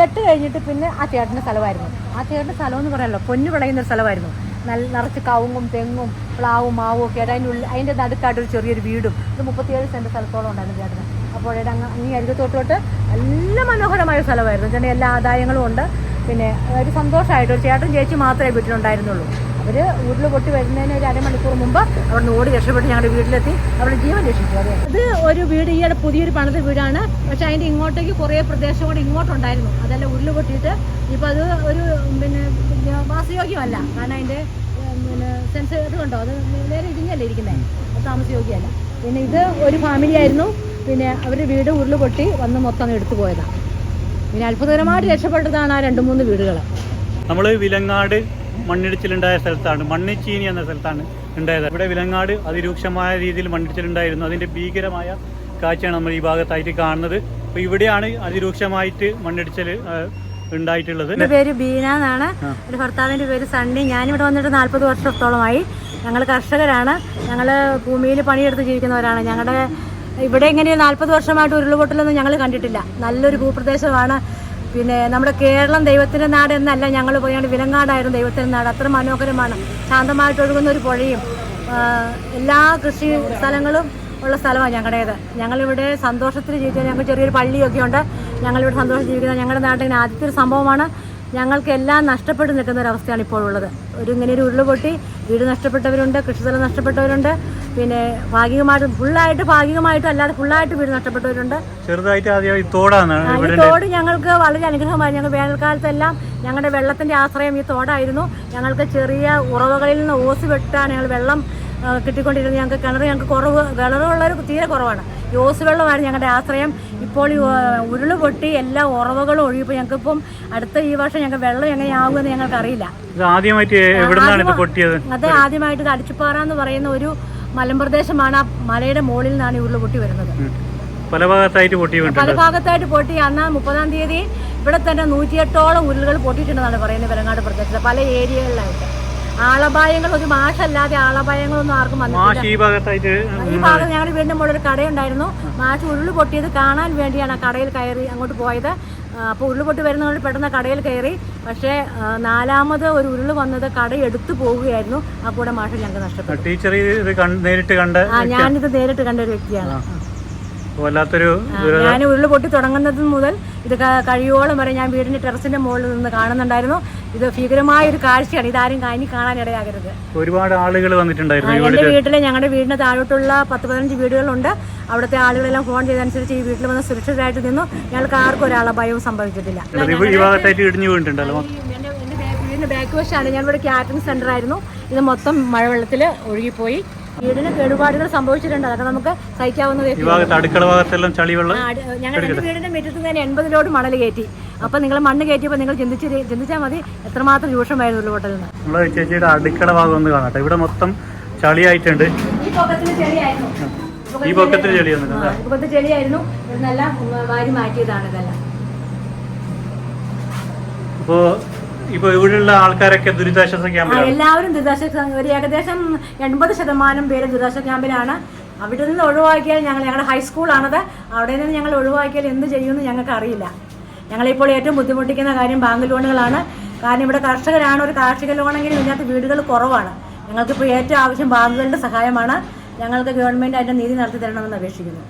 കെട്ട് കഴിഞ്ഞിട്ട് പിന്നെ ആ ചേട്ടന്റെ സ്ഥലമായിരുന്നു. ആ ചേട്ടന്റെ സ്ഥലം എന്ന് പറയാമല്ലോ പൊന്നു വിളയുന്ന ഒരു സ്ഥലമായിരുന്നു. നല്ല നിറച്ച് കവുങ്ങും തെങ്ങും പ്ലാവും മാവും ഒക്കെ ആയിട്ട് അതിന്റെ ഉള്ളിൽ അതിന്റെ നടുക്കായിട്ട് ഒരു ചെറിയൊരു വീടും. ഒരു മുപ്പത്തിയേഴ് സെന്റ് സ്ഥലത്തോളം ഉണ്ടായിരുന്നു ചേട്ടന്. അപ്പോൾ അങ്ങ് അങ്ങ് അരികത്തോട്ടോട്ട് നല്ല മനോഹരമായ സ്ഥലമായിരുന്നു. ചേട്ടൻ എല്ലാ ആദായങ്ങളും ഉണ്ട്. പിന്നെ ഒരു സന്തോഷമായിട്ട് ഒരു ചേട്ടൻ ചേച്ചി മാത്രമേ വീട്ടിലുണ്ടായിരുന്നുള്ളൂ. അവർ ഉരുൾ പൊട്ടി വരുന്നതിന് ഒരു അരമണിക്കൂർ മുമ്പ് അവിടെ നിന്ന് ഓടി രക്ഷപ്പെട്ട് ഞങ്ങളുടെ വീട്ടിലെത്തി. അവിടെ ജീവൻ രക്ഷിച്ചു. അതെ. ഇത് ഒരു വീട് ഈയിടെ പുതിയൊരു പണിത വീടാണ്. പക്ഷെ അതിന്റെ ഇങ്ങോട്ടേക്ക് കുറേ പ്രദേശം കൂടെ ഇങ്ങോട്ടുണ്ടായിരുന്നു. അതെല്ലാം ഉരുൾ പൊട്ടിയിട്ട് ഇപ്പോൾ അത് ഒരു പിന്നെ വാസയോഗ്യമല്ല കാരണം അതിന്റെ പിന്നെ സെൻസ് ഇത് കണ്ടോ? അത് നേരെ ഇടിഞ്ഞല്ലേ ഇരിക്കുന്നത് അത് താമസയോഗ്യമല്ല. പിന്നെ ഇത് ഒരു ഫാമിലി ആയിരുന്നു. പിന്നെ അവരുടെ വീട് ഉരുൾ പൊട്ടി വന്ന് മൊത്തം അങ്ങ് എടുത്തു പോയതാണ് പിന്നെ അത്ഭുതകരമായിട്ട് രക്ഷപ്പെട്ടതാണ് ആ രണ്ട് മൂന്ന് വീടുകൾ നമ്മൾ വിലങ്ങാട് മണ്ണിടിച്ചിലുണ്ടായ സ്ഥലത്താണ് മണ്ണിച്ചീനി എന്ന സ്ഥലത്താണ് ഉണ്ടായത്. ഇവിടെ വിലങ്ങാട് അതിരൂക്ഷമായ രീതിയിൽ മണ്ണിടിച്ചിലുണ്ടായിരുന്നു. അതിന്റെ ഭീകരമായ കാഴ്ചയാണ് നമ്മൾ ഈ ഭാഗത്തായിട്ട് കാണുന്നത്. അപ്പോൾ ഇവിടെയാണ് അതിരൂക്ഷമായിട്ട് മണ്ണിടിച്ചിൽ ഉണ്ടായിട്ടുള്ളത്. എന്റെ പേര് ബീന എന്നാണ്. എന്റെ എന്റെ ഭർത്താവിന്റെ പേര് സണ്ണി. ഞാനിവിടെ വന്നിട്ട് നാൽപ്പത് വർഷത്തോളമായി ഞങ്ങൾ കർഷകരാണ്. ഞങ്ങൾ ഭൂമിയിൽ പണിയെടുത്ത് ജീവിക്കുന്നവരാണ്. ഞങ്ങളുടെ ഇവിടെ ഇങ്ങനെ നാൽപ്പത് വർഷമായിട്ട് ഉരുളുപൊട്ടലൊന്നും ഞങ്ങൾ കണ്ടിട്ടില്ല. നല്ലൊരു ഭൂപ്രദേശമാണ്. പിന്നെ നമ്മുടെ കേരളം ദൈവത്തിന്റെ നാട് എന്നല്ല ഞങ്ങൾ പോയാണ്ട് വിലങ്ങാടായിരുന്നു ദൈവത്തിന്റെ നാട്. അത്ര മനോഹരമാണ്. ശാന്തമായിട്ട് ഒഴുകുന്ന ഒരു പുഴയും എല്ലാ കൃഷി സ്ഥലങ്ങളും ഉള്ള സ്ഥലമാണ് ഞങ്ങളുടേത്. ഞങ്ങളിവിടെ സന്തോഷത്തിൽ ജീവിക്കുക ഞങ്ങൾക്ക് ചെറിയൊരു പള്ളിയൊക്കെ ഉണ്ട് ഞങ്ങളിവിടെ സന്തോഷം ജീവിക്കുന്നത് ഞങ്ങളുടെ നാട്ടിൽ ആദ്യത്തെ ഒരു സംഭവമാണ്. ഞങ്ങൾക്ക് എല്ലാം നഷ്ടപ്പെട്ട് നിൽക്കുന്ന ഒരു അവസ്ഥയാണ് ഇപ്പോൾ ഉള്ളത് ഒരു ഇങ്ങനെ ഒരു ഉരുൾ പൊട്ടി വീട് നഷ്ടപ്പെട്ടവരുണ്ട് കൃഷിസ്ഥലം നഷ്ടപ്പെട്ടവരുണ്ട്. പിന്നെ ഭാഗികമായിട്ട് ഫുള്ളായിട്ട് ഭാഗികമായിട്ടും അല്ലാതെ ഫുള്ളായിട്ട് വീട് നഷ്ടപ്പെട്ടവരുണ്ട്. ചെറുതായിട്ട് ആദ്യം ഈ തോടാണ് ഈ തോട് ഞങ്ങൾക്ക് വളരെ അനുഗ്രഹമായി. ഞങ്ങൾ വേനൽക്കാലത്തെല്ലാം ഞങ്ങളുടെ വെള്ളത്തിന്റെ ആശ്രയം ഈ തോടായിരുന്നു. ഞങ്ങൾക്ക് ചെറിയ ഉറവകളിൽ നിന്ന് ഓസ് വെട്ടാണ് ഞങ്ങൾ വെള്ളം കിട്ടിക്കൊണ്ടിരുന്നത്. ഞങ്ങൾക്ക് കിണർ ഞങ്ങൾക്ക് കുറവ് കിണറുള്ളവർ തീരെ കുറവാണ്. ഈ ഓസ് വെള്ളമാണ് ഞങ്ങളുടെ ആശ്രയം. ഇപ്പോൾ ഉരുൾ പൊട്ടി എല്ലാ ഉറവകളും ഒഴിയിപ്പോൾ ഞങ്ങൾക്കിപ്പം അടുത്ത ഈ വർഷം ഞങ്ങൾക്ക് വെള്ളം എങ്ങനെയാവുമെന്ന് ഞങ്ങൾക്കറിയില്ല. ആദ്യമായിട്ട് എവിടുന്നാണ് ഇത് പൊട്ടിയത്? അത് ആദ്യമായിട്ട് അടിച്ചുപാറ എന്ന് പറയുന്ന ഒരു മലമ്പ്രദേശമാണ്. ആ മലയുടെ മുകളിൽ നിന്നാണ് ഈ ഉരുൾ പൊട്ടി വരുന്നത്. പല ഭാഗത്തായിട്ട് പൊട്ടി പല ഭാഗത്തായിട്ട് പൊട്ടി. അന്ന് മുപ്പതാം തീയതി ഇവിടെ തന്നെ നൂറ്റിയെട്ടോളം ഉരുളുകൾ പൊട്ടിയിട്ടുണ്ടെന്നാണ് പറയുന്നത് വിലങ്ങാട് പ്രദേശത്ത് പല ഏരിയകളിലായിട്ട്. ആളപായങ്ങൾ ഒരു മാഷല്ലാതെ ആളപായങ്ങളൊന്നും ആർക്കും വന്നിട്ടില്ല. ഈ ഭാഗത്തായിട്ട് ഈ ഭാഗം ഞങ്ങളുടെ വീടിന്റെ മുകളിൽ ഒരു കടയുണ്ടായിരുന്നു. മാഷ് ഉരുൾ പൊട്ടിയത് കാണാൻ വേണ്ടിയാണ് ആ കടയിൽ കയറി അങ്ങോട്ട് പോയത്. അപ്പോൾ ഉരുൾ പൊട്ടി വരുന്നതുകൊണ്ട് പെട്ടെന്ന് കടയിൽ കയറി. പക്ഷേ നാലാമത് ഒരു ഉരുൾ വന്നത് കട എടുത്തു പോവുകയായിരുന്നു. ആ കൂടെ മാഷ ഞങ്ങൾക്ക് നഷ്ടപ്പെട്ടു. ടീച്ചർ ഇത് നേരിട്ട് കണ്ട ആ ഞാനിത് നേരിട്ട് കണ്ട ഒരു വ്യക്തിയാണ്. വല്ലാത്തൊരു ഞാൻ ഉരുൾ പൊട്ടി തുടങ്ങുന്നത് മുതൽ ഇത് കഴിയോളം വരെ ഞാൻ വീടിന്റെ ടെറസിന്റെ മുകളിൽ നിന്ന് കാണുന്നുണ്ടായിരുന്നു. ഇത് ഭീകരമായ ഒരു കാഴ്ചയാണ്. ഇതാരും കാണി കാണാൻ ഇടയാകരുത് ഒരുപാട് ആളുകൾ വന്നിട്ടുണ്ടായിരുന്നു എന്റെ വീട്ടിലെ എന്റെ വീട്ടിൽ ഞങ്ങളുടെ വീടിന് താഴോട്ടുള്ള പത്ത് പതിനഞ്ച് വീടുകളുണ്ട്. അവിടുത്തെ ആളുകളെല്ലാം ഫോൺ ചെയ്തനുസരിച്ച് ഈ വീട്ടിൽ വന്ന് സുരക്ഷിതരായിട്ട് നിന്നു. ഞങ്ങൾക്ക് ആർക്കും ഒരാളെ ഭയവും സംഭവിച്ചിട്ടില്ല. എന്റെ ബാക്ക് വശമാണ് ഞാൻ ഇവിടെ ക്യാറ്ററിംഗ് സെന്റർ ആയിരുന്നു. ഇത് മൊത്തം മഴവെള്ളത്തിൽ ഒഴുകിപ്പോയി. വീടിന് കേടുപാടുകൾ സംഭവിച്ചിട്ടുണ്ട്. അതൊക്കെ നമുക്ക് സഹിക്കാവുന്നതേ അടുക്കള ഭാഗത്തെല്ലാം ചളിവെള്ളം അടി- വീടിന്റെ മുറ്റത്ത് തന്നെ എൺപതിലോട് മണൽ കയറ്റി. അപ്പൊ നിങ്ങൾ മണ്ണ് കയറ്റിയപ്പോൾ നിങ്ങൾ ചിന്തിച്ച് ചിന്തിച്ചാൽ മതി എത്രമാത്രം രൂക്ഷമായിരുന്നു ഹോട്ടലിൽ നിന്ന്. നമ്മുടെ ചേച്ചിയുടെ അടുക്കള ഭാഗം ഒന്ന് കാണട്ടെ. ഇവിടെ മൊത്തം ചളിയായിട്ടുണ്ട്. ഈ പൊക്കത്തിൽ ചെളിയായിരുന്നു. വാരി മാറ്റിയതാണ് ഇതെല്ലാം. അപ്പോ ഇപ്പൊ ഇവിടെയുള്ള ആൾക്കാരൊക്കെ ദുരിതാശ്വാസ ക്യാമ്പിലാണ്. എല്ലാവരും ദുരിതാശ്വാസ ഒരു ഏകദേശം എൺപത് ശതമാനം പേര് ദുരിതാശ്വാസ ക്യാമ്പിലാണ്. അവിടെ നിന്ന് ഒഴിവാക്കിയാൽ ഞങ്ങൾ ഞങ്ങളുടെ ഹൈസ്കൂളാണത്. അവിടെ നിന്ന് ഞങ്ങൾ ഒഴിവാക്കിയാൽ എന്ത് ചെയ്യുമെന്ന് ഞങ്ങൾക്ക് അറിയില്ല ഞങ്ങളിപ്പോൾ ഏറ്റവും ബുദ്ധിമുട്ടിക്കുന്ന കാര്യം ബാങ്ക് ലോണുകളാണ്. കാരണം ഇവിടെ കർഷകരാണ്. ഒരു കാർഷിക ലോണെങ്കിലും ഇതിനകത്ത് വീടുകൾ കുറവാണ്. ഞങ്ങൾക്കിപ്പോൾ ഏറ്റവും ആവശ്യം ബാങ്കുകളുടെ സഹായമാണ്. ഞങ്ങൾക്ക് ഗവൺമെന്റ് അതിന്റെ നീതി നടത്തി തരണമെന്ന് അപേക്ഷിക്കുന്നു.